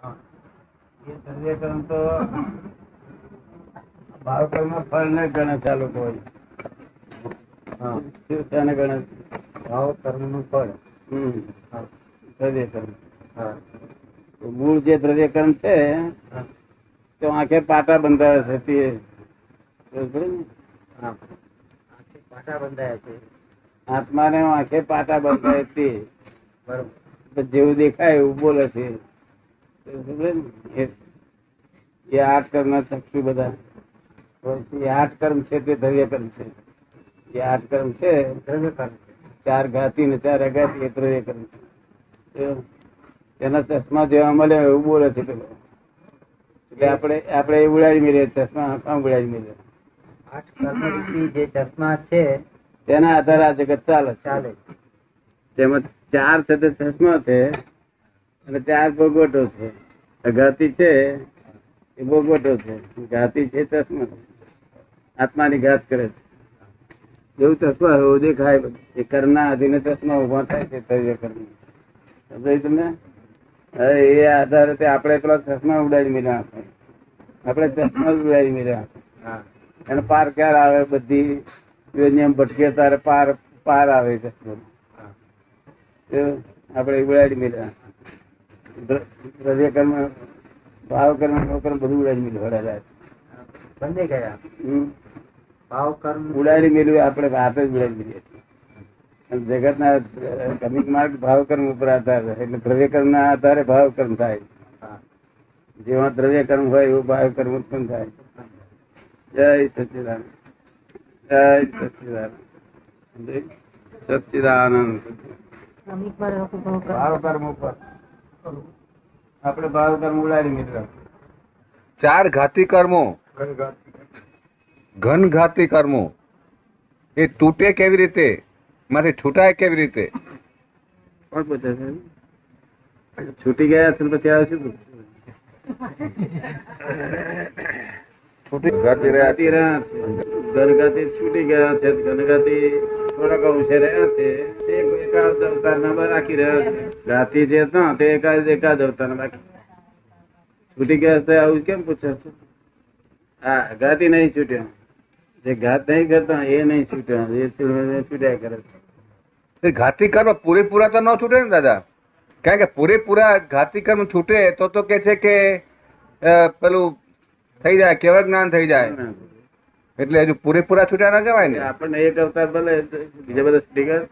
એ દ્રવ્યકર્મ તો ભાવકર્મ ફળ ને ગણે છે આ લોકો હા. શું તેને ગણે છે? ભાવ કર્મનું ફળ. હમ. હા. દ્રવ્યકર્મ હા. મૂળ જે દ્રવ્યકરણ છે તો આંખે પાટા બંધાયા છે તે પાટા બંધાયા છે. આત્માને આંખે પાટા બંધાય તે. બરોબર. જેવું દેખાય એવું બોલે છે? એ- આઠ કર્મ ના ચક્ષુ બધા. પછી આઠ કર્મ છે તે દ્રવ્ય કર્મ છે. એ આઠ કર્મ છે દ્રવ્ય કર્મ ચાર ઘાતી ને ચાર અઘાતી એ દ્રવ્ય કર્મ છે. એના ચશ્મા જેવા મળે એવું બોલે છે પેલો. એટલે આપણે આપણે એ ઉડાડી મેળીએ ચશ્મા આંખમાં ઉડાડી મેળીએ આઠ કર્મ જે ચશ્મા છે તેના આધારે આ જગત ચાલે ચાલે. તેમાં ચાર છે તે ચશ્મા છે. અને ચાર ભોગવટો છે. અઘાતી છે એ ભોગવટો છે. ઘાતી છે ચશ્મા. આત્માની ઘાત કરે છે. જેવું ચશ્મા એવું દેખાય. એ કરના અધીને ચશ્મા ઊભા થાય છે દ્રવ્ય કર્મ તમને? એ આધારે તે આપણે પેલા ચશ્મા ઉડાડી મેળ્યા આપણે ચશ્મા જ ઉડાડી મેળ્યા હા. અને પાર ક્યારે આવે બધી યોજના ભટકે તારે પાર પાર આવે ચશ્મા. આપણે ઉડાડી મેળ્યા દ્રવ્ય કર્મ ભાવ કર્મ કર્મ બધું ઉડાડી મેળ્યું હળાય બંને ગયા? ભાવ કર્મ ઉડાડી મેળવ્યું આપણે વાત જ ઉડાડી મેળવીએ જગતના જગત ના કમિક માર્ગ ભાવ કર્મ ઉપર આધાર રહે. એટલે દ્રવ્ય કર્મ ના આધારે ભાવ કર્મ થાય. હા. જેવા દ્રવ્ય કર્મ હોય એવું ભાવ કર્મ ઉત્પન્ન થાય. જય સચિદાનંદ. જય સચિદાનંદ. સચિદાનંદ. ભાવ કર્મ ઉપર. આપણે ભાવ કર્મ ઉડાડી મિત્ર. ચાર ઘાતી કર્મો. ઘન ઘાતી કર્મો. એ તૂટે કેવી રીતે? માંથી છૂટાય કેવી રીતે? કોણ પૂછે છે? છૂટી ગયા છે ને પછી આવે શું છૂટી ઘાતી રહ્યા છે. ઘનઘાતી છૂટી ગયા છે ઘનઘાતી થોડાક અંશે રહ્યા છે. એક એકાદ અવતાર ના રાખી રહ્યા છે. જે તે એકાદ એકાદ અવતાર બાકી. છૂટી ગયા તો આવું કેમ પૂછે છે? હા ગાતી નહીં છૂટ્યો. જે ઘાત નહીં કરતા એ નહીં છૂટ્યો. એ છૂટ્યા કરે છે. ઘાતી કર્મ પૂરેપૂરા તો ન છૂટે ને દાદા? કારણ કે પૂરેપૂરા ઘાતી કર્મ છૂટે તો તો કે છે કે પેલું થઈ જાય કેવળ જ્ઞાન થઈ જાય. એટલે હજુ પૂરેપૂરા છૂટ્યા ના કહેવાય ને. આપણને એક અવતાર ભલે બીજા બધા છૂટી ગયા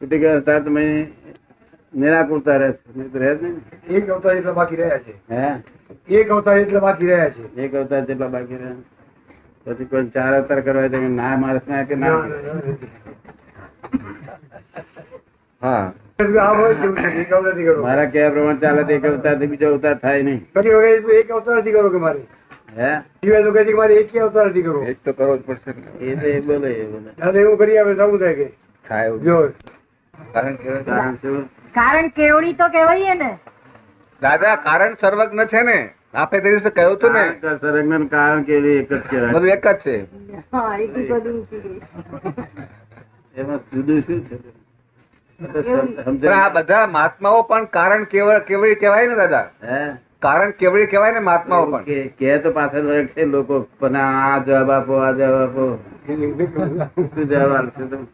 છૂટી ગયા અવતાર તમે નિરાકુરતા રહે છે. નહીં તો રહે જ નહીં એક અવતાર એટલા બાકી રહ્યા છે. હે? એક અવતાર એટલા બાકી રહ્યા છે. એક અવતાર જેટલા બાકી રહ્યા છે. પછી કોઈ ચાર અવતાર કરવા છે ના મારે ના કે ના હા. એક મારા કયા પ્રમાણે ચાલે એક અવતારથી બીજો અવતાર થાય નહીં. પછી વખત એક અવતારથી કરો કે મારે? હે? જીવે તો કહે છે મારે એક અવતારથી કરો. એ તો કરવો જ પડશે. એ તો એ બોલે એ બોલે. એવું કરી આવે તો થાય કે? થાય જો કારણ કેવડી તો કેવાય ને. દાદા કારણ સર્વજ્ઞ છે ને. આપે તે દિવસે કહ્યું હતું ને. સર્વજ્ઞ કારણ કેવી એક જ કહેવાય. બધું એક જ છે. એમાં જુદું શું છે? આ બધા મહાત્માઓ પણ કારણ કેવળ કેવડી કહેવાય ને દાદા? હે? કારણ કેવડી કહેવાય ને મહાત્માઓ પણ. કે કે તો પાછળ વર્ગ છે લોકો પણ આ જવાબ આપો આ જવાબ આપો. શું જવાબ આપશો તમે?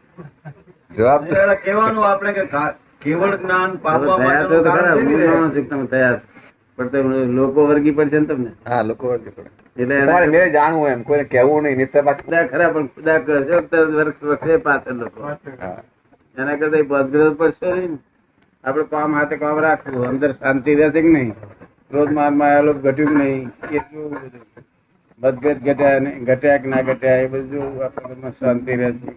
જવાબ તો કહેવાનું આપણે કે કેવળ જ્ઞાન પામવા કે તમે તૈયાર છો. પણ તમે લોકો વર્ગી પડશે ને તમને? હા લોકો વર્ગી પડે. એટલે તમારે મેં જાણવું એમ કોઈને કહેવું નહીં ખુદા ખરા પણ ખુદા કરજો તરત વર્ગ વખતે પાછળ લોકો. એના કરતા બદગ્રહ પડશે નહીં ને. આપણે કામ હાથે કામ રાખવું અંદર શાંતિ રહેશે કે નહીં? ક્રોધ મારમાં આવેલો ઘટ્યું નહીં? એટલું બધું. મતભેદ ઘટ્યા નહીં ઘટ્યા કે ના ઘટ્યા એ બધું આપણા શાંતિ રહે છે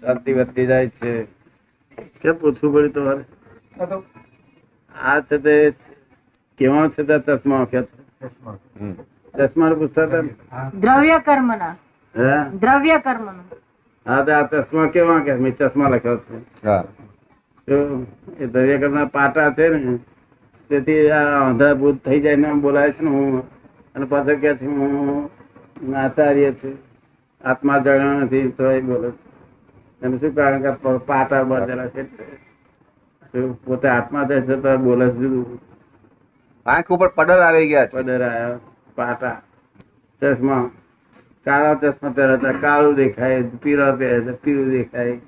શાંતિ વધતી જાય છે. કેમ પૂછવું પડ્યું તમારે? આ છે તે કેવા છે તે ચશ્મા છે? ચશ્મા. પૂછતા હતા દ્રવ્ય કર્મ ના દ્રવ્ય કર્મ હા તો આ ચશ્મા કેવા કે મેં ચશ્મા લખ્યો છે. એ તો એ પાટા છે ને તેથી આ આંધળા ભૂત થઈ જાય ને બોલાય છે ને હું. અને પાછો કે છે હું આચાર્ય છું. આત્મા જાણ્યો નથી તો એ બોલે છે. એનું શું કારણ કે પાટા બાંધેલા છે? પોતે આત્મા થાય છે તો બોલે છે જુદું આંખ ઉપર પડર આવી ગયા છે. પડર આવ્યા. પાટા. ચશ્મા. કાળા ચશ્મા પહેરતા. કાળું દેખાય પીળો પહેરે તો પીળું દેખાય.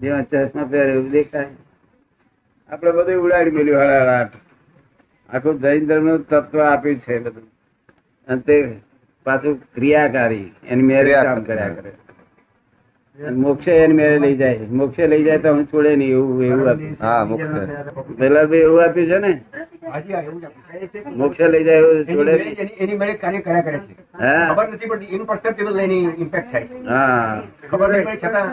જેવા ચશ્મા પહેરે એવું દેખાય. આપણે બધું ઉડાડી મેલ્યું હળાહળાટ આખું જૈન ધર્મનું તત્વ આપ્યું છે બધું. અને તે પાછું ક્રિયાકારી. એની મેરેજ કામ કર્યા કરે. મોક્ષે એને મેરે લઈ જાય મોક્ષે લઈ જાય તો હું છોડે નહીં એવું એવું આપ્યું હા મોક્ષ. પેલા ભાઈ એવું આપ્યું છે ને. મોક્ષે લઈ જાય એવું છોડે એની મેળે કાર્ય કર્યા કરે છે. હા. ખબર નથી પડતી એની ઇમ્પેક્ટ થાય હા. ખબર નહીં છતાં